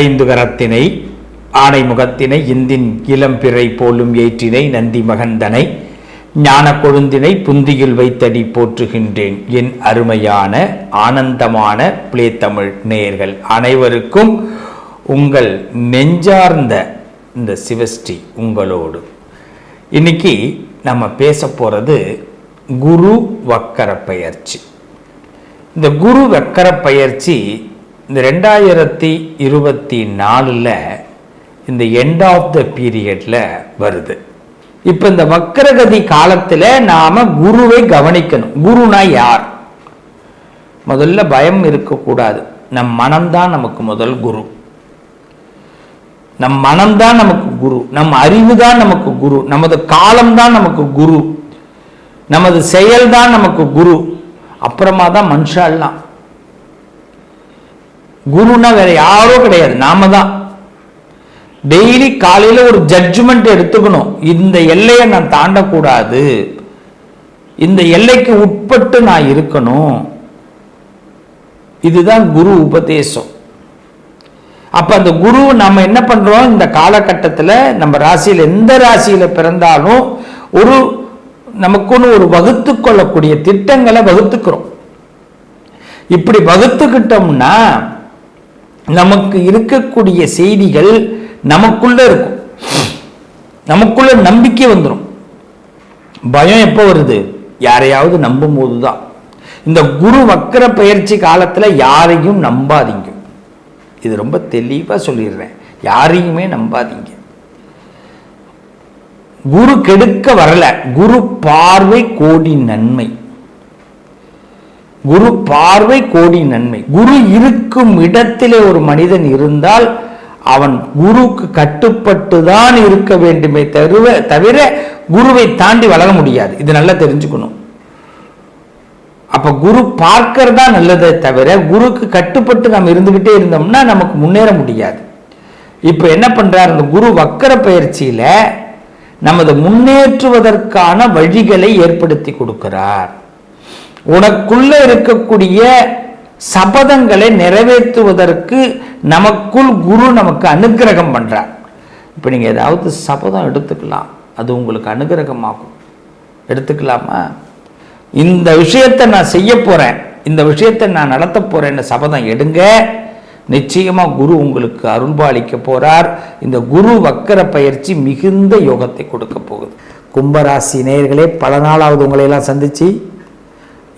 ஐந்து கரத்தினை ஆனை முகத்தினை இந்தின் இளம்பிறை போலும் ஏற்றினை நந்தி மகந்தனை ஞான கொழுந்தினை புந்தியில் வைத்தடி போற்றுகின்றேன். என் அருமையான ஆனந்தமான பிளே தமிழ் நேயர்கள் அனைவருக்கும் உங்கள் நெஞ்சார்ந்த இந்த சிவஸ்ரீ உங்களோடு. இன்னைக்கு நம்ம பேச போகிறது குரு வக்கர பயிற்சி. இந்த குரு வக்கர பயிற்சி இந்த ரெண்டாயிரத்தி இருபத்தி நாலில் இந்த எண்ட் ஆஃப் த பீரியட்ல வருது. இப்போ இந்த வக்கரகதி காலத்தில் நாம குருவை கவனிக்கணும். குருனா யார்? முதல்ல பயம் இருக்கக்கூடாது. நம் மனம்தான் நமக்கு முதல் குரு. நம் மனம்தான் நமக்கு குரு. நம் அறிவு தான் நமக்கு குரு. நமது காலம்தான் நமக்கு குரு. நமது செயல்தான் நமக்கு குரு. அப்புறமா தான் மனுஷாலாம் குருன்னா வேற யாரோ கிடையாது. நாம தான். டெய்லி காலையில ஒரு ஜட்ஜ்மெண்ட் எடுத்துக்கணும். இந்த எல்லையை நான் தாண்டக்கூடாது. இந்த எல்லைக்கு உட்பட்டு நான் இருக்கணும். இதுதான் குரு உபதேசம். அப்ப அந்த குரு நம்ம என்ன பண்றோம்? இந்த காலகட்டத்தில் நம்ம ராசியில் எந்த ராசியில பிறந்தாலும் ஒரு நமக்குன்னு ஒரு வகுத்து கொள்ளக்கூடிய திட்டங்களை வகுத்துக்கிறோம். இப்படி வகுத்துக்கிட்டோம்னா நமக்கு இருக்கக்கூடிய செய்திகள் நமக்குள்ள இருக்கும். நமக்குள்ள நம்பிக்கை வந்துடும் பயம் எப்போ வருது? யாரையாவது நம்பும் போதுதான் இந்த குரு வக்கர பயிற்சி காலத்தில் யாரையும் நம்பாதீங்க. இது ரொம்ப தெளிவாக சொல்லிடுறேன். யாரையுமே நம்பாதீங்க. குரு கெடுக்க வரல. குரு பார்வை கோடி நன்மை. குரு பார்வை கோடி நன்மை. குரு இருக்கும் இடத்திலே ஒரு மனிதன் இருந்தால் அவன் குருக்கு கட்டுப்பட்டு தான் இருக்க வேண்டுமே தவிர தவிர குருவை தாண்டி வளர முடியாது. இது நல்லா தெரிஞ்சுக்கணும். அப்ப குரு பார்க்கறதா நல்லதே தவிர குருக்கு கட்டுப்பட்டு நம்ம இருந்துகிட்டே இருந்தோம்னா நமக்கு முன்னேற முடியாது. இப்ப என்ன பண்றார்? அந்த குரு வக்கர பயிற்சியில நமது முன்னேற்றுவதற்கான வழிகளை ஏற்படுத்தி கொடுக்கிறார். உனக்குள்ள இருக்கக்கூடிய சபதங்களை நிறைவேற்றுவதற்கு நமக்குள் குரு நமக்கு அனுக்கிரகம் பண்ணுறார் இப்போ நீங்கள் ஏதாவது சபதம் எடுத்துக்கலாம். அது உங்களுக்கு அனுகிரகமாகும். எடுத்துக்கலாமா? இந்த விஷயத்தை நான் செய்ய போகிறேன் இந்த விஷயத்தை நான் நடத்த போகிறேன்னு சபதம் எடுங்க. நிச்சயமாக குரு உங்களுக்கு அருள்பாலிக்க போகிறார் இந்த குரு வக்கர பயிற்சி மிகுந்த யோகத்தை கொடுக்க போகுது. கும்பராசி நேயர்களே பல நாளாவது உங்களை எல்லாம்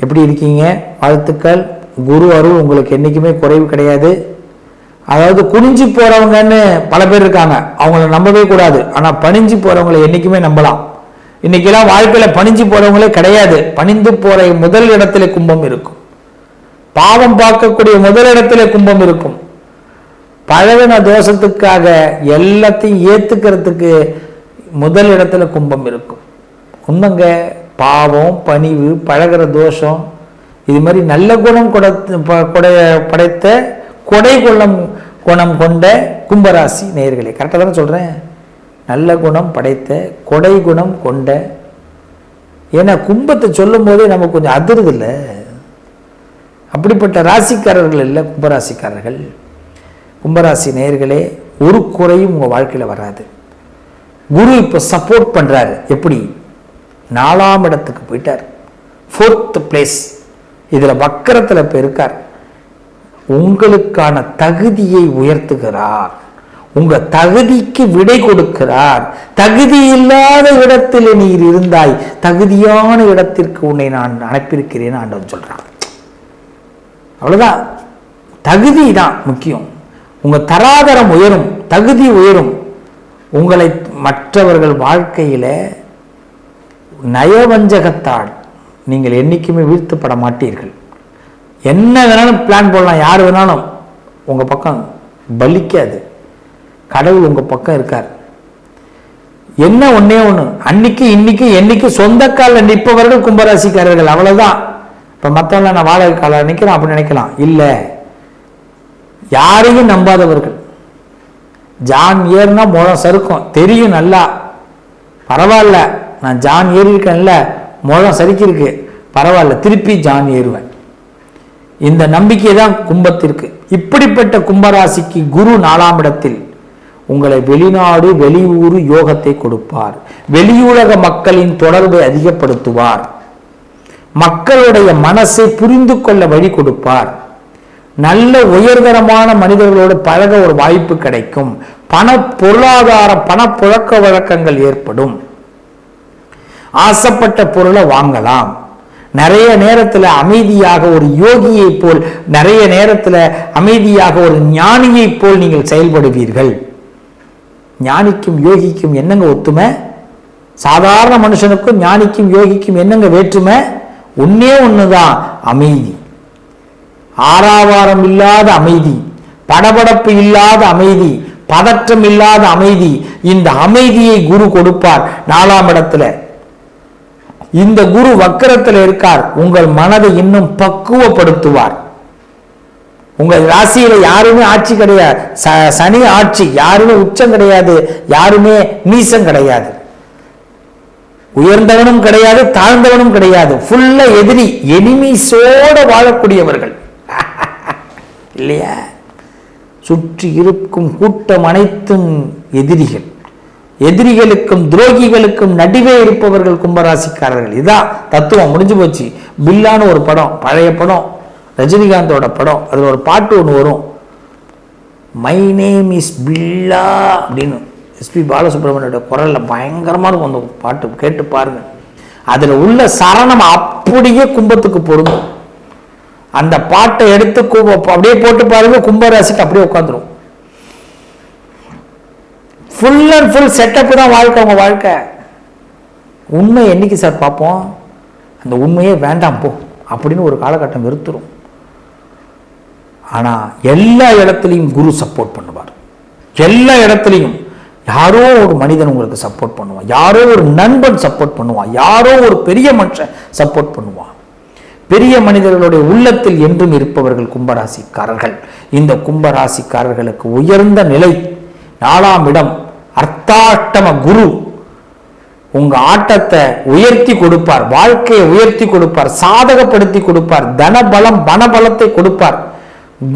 எப்படி இருக்கீங்க? வாழ்த்துக்கள். குரு அருள் உங்களுக்கு என்றைக்குமே குறைவு கிடையாது. அதாவது குனிஞ்சு போகிறவங்கன்னு பல பேர் இருக்காங்க. அவங்கள நம்பவே கூடாது. ஆனால் பணிஞ்சு போகிறவங்களை என்றைக்குமே நம்பலாம். இன்னைக்கெல்லாம் வாழ்க்கையில் பணிஞ்சு போகிறவங்களே கிடையாது. பணிந்து போகிற முதல் இடத்துல கும்பம் இருக்கும். பாவம் பார்க்கக்கூடிய முதல் இடத்துல கும்பம் இருக்கும். பழகின தோஷத்துக்காக எல்லாத்தையும் ஏற்றுக்கிறதுக்கு முதல் இடத்துல கும்பம் இருக்கும். உண்மைங்க. பாவம் பணிவு பழகிற தோஷம் இது மாதிரி நல்ல குணம் கொடத்து ப- கொடை படைத்த கொடை குணம் குணம் கொண்ட கும்பராசி நேயர்களே கரெக்டாக தானே சொல்கிறேன் நல்ல குணம் படைத்த கொடை குணம் கொண்ட ஏன்னா கும்பத்தை சொல்லும் போதே நமக்கு கொஞ்சம் அதிருது இல்லை அப்படிப்பட்ட ராசிக்காரர்கள் இல்லை கும்பராசிக்காரர்கள். கும்பராசி நேயர்களே ஒரு குறையும் உங்கள் வாழ்க்கையில் வராது. குரு இப்போ சப்போர்ட் பண்ணுறாரு எப்படி? நாலாம் இடத்துக்கு போயிட்டார். ஃபோர்த் பிளேஸ் இதில் வக்கரத்தில் இப்போ இருக்கார். உங்களுக்கான தகுதியை உயர்த்துகிறார். உங்க தகுதிக்கு விடை கொடுக்கிறார். தகுதி இல்லாத இடத்தில் நீர் இருந்தாய். தகுதியான இடத்திற்கு உன்னை நான் அனுப்பியிருக்கிறேன் ஆண்டவன் சொல்றான். அவ்வளவுதான். தகுதி தான் முக்கியம். உங்க தராதரம் உயரும். தகுதி உயரும். உங்களை மற்றவர்கள் வாழ்க்கையில நயவஞ்சகத்தால் நீங்கள் என்றைக்குமே வீழ்த்தப்பட மாட்டீர்கள். என்ன வேணாலும் பிளான் போடலாம். யார் வேணாலும். உங்கள் பக்கம் பலிக்காது. கடவுள் உங்கள் பக்கம் இருக்கார். என்ன ஒன்றே ஒன்று அன்னைக்கு இன்னைக்கு என்னைக்கு சொந்த காலில் நிற்பவர்கள் கும்பராசிக்காரர்கள். அவ்வளோதான் இப்போ மற்றவங்கள நான் வாடகை கால நினைக்கிறேன் அப்படி நினைக்கலாம். இல்லை. யாரையும் நம்பாதவர்கள். ஜான் ஏறுனா முழம் சறுக்கும். தெரியும் நல்லா. பரவாயில்ல. நான் ஜான் ஏறியிருக்கேன்ல முழம் சரிக்கிருக்கு. பரவாயில்ல திருப்பி ஜான் ஏறுவேன். இந்த நம்பிக்கை தான் கும்பத்திற்கு. இப்படிப்பட்ட கும்பராசிக்கு குரு நாலாம் இடத்தில் உங்களை வெளிநாடு வெளியூர் யோகத்தை கொடுப்பார். வெளியுலக மக்களின் தொடர்பை அதிகப்படுத்துவார். மக்களுடைய மனசை புரிந்து கொள்ள வழி கொடுப்பார். நல்ல உயர்தரமான மனிதர்களோடு பழக ஒரு வாய்ப்பு கிடைக்கும். பண பொருளாதார பணப்புழக்க வழக்கங்கள் ஏற்படும். ஆசைப்பட்ட பொருளை வாங்கலாம். நிறைய நேரத்தில் அமைதியாக ஒரு யோகியை போல் நிறைய நேரத்தில் அமைதியாக ஒரு ஞானியை போல் நீங்கள் செயல்படுவீர்கள். ஞானிக்கும் யோகிக்கும் என்னங்க ஒத்துமை? சாதாரண மனுஷனுக்கும் ஞானிக்கும் யோகிக்கும் என்னங்க வேற்றுமை? ஒன்னே தான் அமைதி. ஆறாவாரம் இல்லாத அமைதி படபடப்பு இல்லாத அமைதி பதற்றம் இல்லாத அமைதி இந்த அமைதியை குரு கொடுப்பார் நாலாம் இடத்துல. இந்த குரு வக்கரத்தில் இருக்கார். உங்கள் மனதை இன்னும் பக்குவப்படுத்துவார். உங்கள் ராசியில யாருமே ஆட்சி கிடையாது. ச- சனி ஆட்சி யாருமே உச்சம் கிடையாது. யாருமே நீசம் கிடையாது. உயர்ந்தவனும் கிடையாது தாழ்ந்தவனும் கிடையாது. ஃபுல்லா எதிரி எனிமீஸோட வாழக்கூடியவர்கள். இல்லையா? சுற்றி இருக்கும் கூட்டம் அனைத்தும் எதிரிகள். எதிரிகளுக்கும் துரோகிகளுக்கும் நடுவே இருப்பவர்கள் கும்பராசிக்காரர்கள். இதான் தத்துவம் முடிஞ்சு போச்சு. பில்லான்னு ஒரு படம் பழைய படம் ரஜினிகாந்தோட படம் அதில் ஒரு பாட்டு ஒன்று வரும். மை நேம் இஸ் பில்லா அப்படின்னு எஸ்பி பாலசுப்ரமணியோட குரலில் பயங்கரமாக இருக்கும் அந்த பாட்டு. கேட்டு பாருங்க. அதில் உள்ள சரணம் அப்படியே கும்பத்துக்கு பொருந்தும். அந்த பாட்டை எடுத்து அப்படியே போட்டு பாருங்க கும்பராசிக்கு அப்படியே உட்காந்துரும் ஃபுல் அண்ட் ஃபுல் செட்டப் தான் வாழ்க்கை அவங்க வாழ்க்கை. உண்மை என்னைக்கு சார் பார்ப்போம்? அந்த உண்மையே வேண்டாம் போ அப்படின்னு ஒரு காலகட்டம் வெறுத்துரும். ஆனால் எல்லா இடத்துலையும் குரு சப்போர்ட் பண்ணுவார். எல்லா இடத்துலையும். யாரோ ஒரு மனிதன் உங்களுக்கு சப்போர்ட் பண்ணுவான். யாரோ ஒரு நண்பன் சப்போர்ட் பண்ணுவான். யாரோ ஒரு பெரிய மனுஷன் சப்போர்ட் பண்ணுவான். பெரிய மனிதர்களுடைய உள்ளத்தில் என்றும் இருப்பவர்கள் கும்பராசிக்காரர்கள். இந்த கும்பராசிக்காரர்களுக்கு உயர்ந்த நிலை நாலாம் இடம். அர்த்தாஷ்டம குரு. உங்க ஆட்டத்தை உயர்த்தி கொடுப்பார் வாழ்க்கையை உயர்த்தி கொடுப்பார் சாதகப்படுத்தி கொடுப்பார் தனபலம் பணபலத்தை கொடுப்பார்.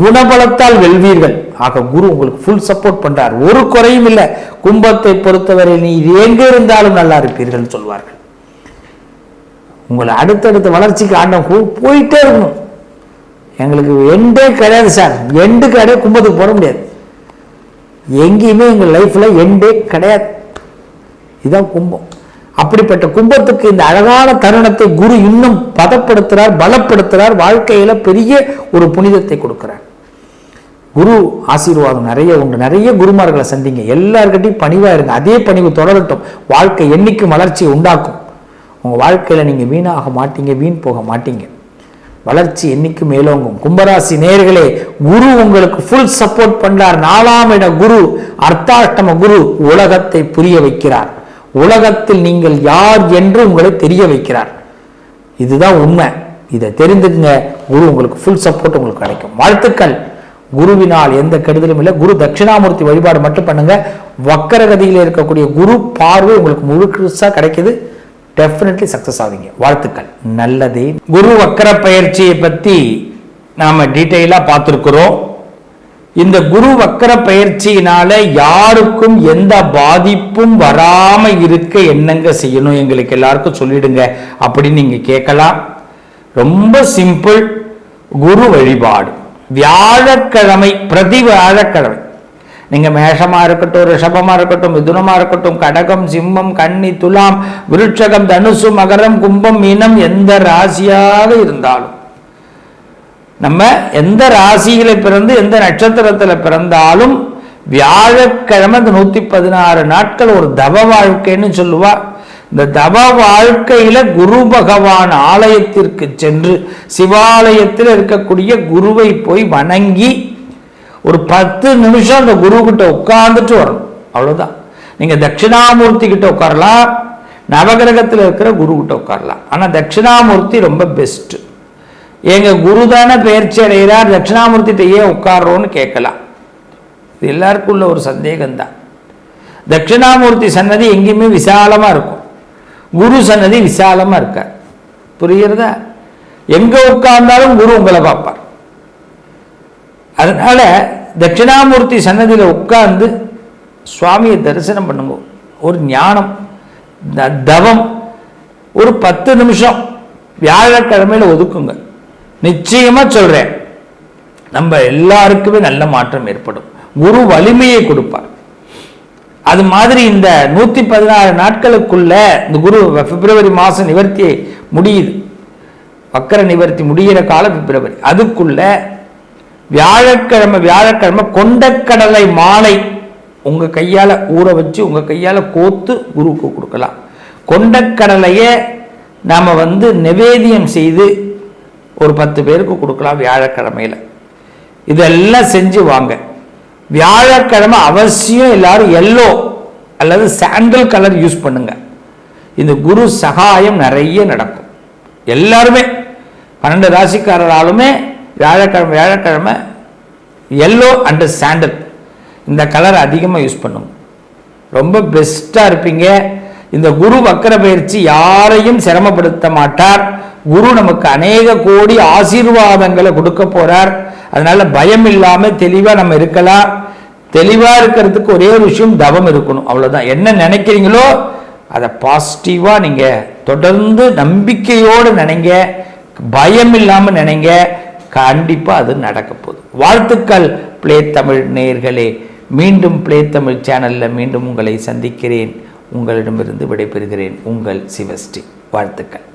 குணபலத்தால் வெல்வீர்கள். ஆக குரு உங்களுக்கு ஃபுல் சப்போர்ட் பண்றார். ஒரு குறையும் இல்லை. கும்பத்தை பொறுத்தவரை நீ எங்க இருந்தாலும் நல்லா இருப்பீர்கள் சொல்வார்கள். உங்களை அடுத்தடுத்த வளர்ச்சிக்கு ஆண்டம் போயிட்டே இருக்கணும். எங்களுக்கு எண்டே கிடையாது சார். எண்டு கிடையாது கும்பத்துக்கு போட முடியாது. எங்கேயுமே எங்கள் லைஃப்பில் எண்டே கிடையாது. இதுதான் கும்பம். அப்படிப்பட்ட கும்பத்துக்கு இந்த அழகான தருணத்தை குரு இன்னும் பதப்படுத்துகிறார் பலப்படுத்துகிறார் வாழ்க்கையில் பெரிய ஒரு புனிதத்தை கொடுக்குறார். குரு ஆசீர்வாதம் நிறைய உண்டு. நிறைய குருமார்களை சந்திங்க. எல்லார்கிட்டையும் பணிவாக இருங்க. அதே பணிவு தொடரட்டும். வாழ்க்கை என்னைக்கும் வளர்ச்சியை உண்டாக்கும். உங்கள் வாழ்க்கையில் நீங்கள் வீணாக மாட்டீங்க வீண் போக மாட்டீங்க. வளர்ச்சி என்னைக்கு மேலோங்கும்? கும்பராசி நேர்களே குரு உங்களுக்கு ஃபுல் சப்போர்ட் பண்றார். நாலாம் இட குரு அர்த்தாஷ்டம குரு உலகத்தை புரிய வைக்கிறார். உலகத்தில் நீங்கள் யார் என்று உங்களை தெரிய வைக்கிறார். இதுதான் உண்மை. இதை தெரிந்துக்குங்க குரு உங்களுக்கு ஃபுல் சப்போர்ட் உங்களுக்கு கிடைக்கும். வாழ்த்துக்கள். குருவினால் எந்த கெடுதலும் இல்லை. குரு தட்சிணாமூர்த்தி வழிபாடு மட்டும் பண்ணுங்க. வக்கரகதியில் இருக்கக்கூடிய குரு பார்வை உங்களுக்கு முழுசா கிடைக்குது. டெஃபினெட்லி சக்ஸஸ் ஆவீங்க. வாழ்த்துக்கள். நல்லது. குரு வக்கர பயிற்சியை பத்தி நாம டீட்டெயிலா பார்த்துருக்குறோம். இந்த குரு வக்கர பயிற்சியினால யாருக்கும் எந்த பாதிப்பும் வராம இருக்க என்னங்க செய்யணும்? எங்களுக்கு எல்லாருக்கும் சொல்லிடுங்க. அப்படின்னு நீங்க கேட்கலாம். ரொம்ப சிம்பிள் குரு வழிபாடு. வியாழக்கிழமை பிரதி வியாழக்கிழமை. நீங்க மேஷமா இருக்கட்டும் ரிஷபமா இருக்கட்டும் மிதுனமாக இருக்கட்டும் கடகம் சிம்மம் கன்னி துலாம் விருட்சகம் தனுசு மகரம் கும்பம் மீனம் எந்த ராசியாக இருந்தாலும். நம்ம எந்த ராசியில பிறந்து எந்த நட்சத்திரத்தில் பிறந்தாலும் வியாழக்கிழமை இந்த நூத்தி பதினாறு நாட்கள் ஒரு தவ வாழ்க்கைன்னு சொல்லுவா. இந்த தவ வாழ்க்கையில குரு பகவான் ஆலயத்திற்கு சென்று சிவாலயத்தில் இருக்கக்கூடிய குருவை போய் வணங்கி ஒரு பத்து நிமிஷம் அந்த குரு கிட்ட உட்கார்ந்துட்டு வரணும். அவ்வளவுதான். நீங்க தட்சிணாமூர்த்தி கிட்ட உட்காரலாம். நவகிரகத்தில் இருக்கிற குரு கிட்ட உட்காரலாம். ஆனால் தட்சிணாமூர்த்தி ரொம்ப பெஸ்ட் எங்க குரு தானே பயிற்சி அடைகிறார் தட்சிணாமூர்த்திட்ட ஏன் உட்கார்றோன்னு கேட்கலாம். இது எல்லாருக்கும் உள்ள ஒரு சந்தேகம்தான். தட்சிணாமூர்த்தி சன்னதி எங்கேயுமே விசாலமா இருக்கும். குரு சன்னதி விசாலமா இருக்கார். புரிகிறதா? எங்க உட்கார்ந்தாலும் குரு உங்களை பார்ப்பார். அதனால் தட்சிணாமூர்த்தி சன்னதியில் உட்கார்ந்து சுவாமியை தரிசனம் பண்ணுங்க. ஒரு ஞானம் த- தவம் ஒரு பத்து நிமிஷம் வியாழக்கிழமையில் ஒதுக்குங்க. நிச்சயமாக சொல்கிறேன் நம்ம எல்லாருக்குமே நல்ல மாற்றம் ஏற்படும். குரு வலிமையை கொடுப்பார். அது மாதிரி இந்த நூற்றி பதினாறு நாட்களுக்குள்ள இந்த குரு பிப்ரவரி மாதம் நிவர்த்தி முடியுது. வக்கர நிவர்த்தி முடிகிற காலம் பிப்ரவரி. அதுக்குள்ள வியாழக்கிழமை வியாழக்கிழமை கொண்டக்கடலை மாலை உங்கள் கையால் ஊற வச்சு உங்கள் கையால் கோத்து குருவுக்கு கொடுக்கலாம். கொண்டக்கடலையை நாம் வந்து நிவேதியம் செய்து ஒரு பத்து பேருக்கு கொடுக்கலாம் வியாழக்கிழமையில. இதெல்லாம் செஞ்சு வாங்க. வியாழக்கிழமை அவசியம் எல்லாரும் எல்லோ அல்லது சாண்டல் கலர் யூஸ் பண்ணுங்க. இந்த குரு சகாயம் நிறைய நடக்கும். எல்லாருமே பன்னெண்டு ராசிக்காரராலுமே வியாழக்கிழமை வியாழக்கிழமை எல்லோ அண்டு சாண்டல் இந்த கலர் அதிகமாக யூஸ் பண்ணுங்க ரொம்ப பெஸ்ட்டாக இருப்பீங்க. இந்த குரு வக்கர பயிற்சி யாரையும் சிரமப்படுத்த மாட்டார். குரு நமக்கு அநேக கோடி ஆசீர்வாதங்களை கொடுக்க போகிறார் அதனால் பயம் இல்லாமல் தெளிவாக நம்ம இருக்கலாம். தெளிவாக இருக்கிறதுக்கு ஒரே ஒரு விஷயம் தவம் இருக்கணும். அவ்வளோதான் என்ன நினைக்கிறீங்களோ அதை பாசிட்டிவாக நீங்கள் தொடர்ந்து நம்பிக்கையோடு நினைங்க. பயம் இல்லாமல் நினைங்க. கண்டிப்பாக அது நடக்க போகுது. வாழ்த்துக்கள் பிளே தமிழ் நேயர்களே மீண்டும் பிளே தமிழ் சேனலில் மீண்டும் உங்களை சந்திக்கிறேன். உங்களிடமிருந்து விடைபெறுகிறேன். உங்கள் சிவஸ்ரீ. வாழ்த்துக்கள்.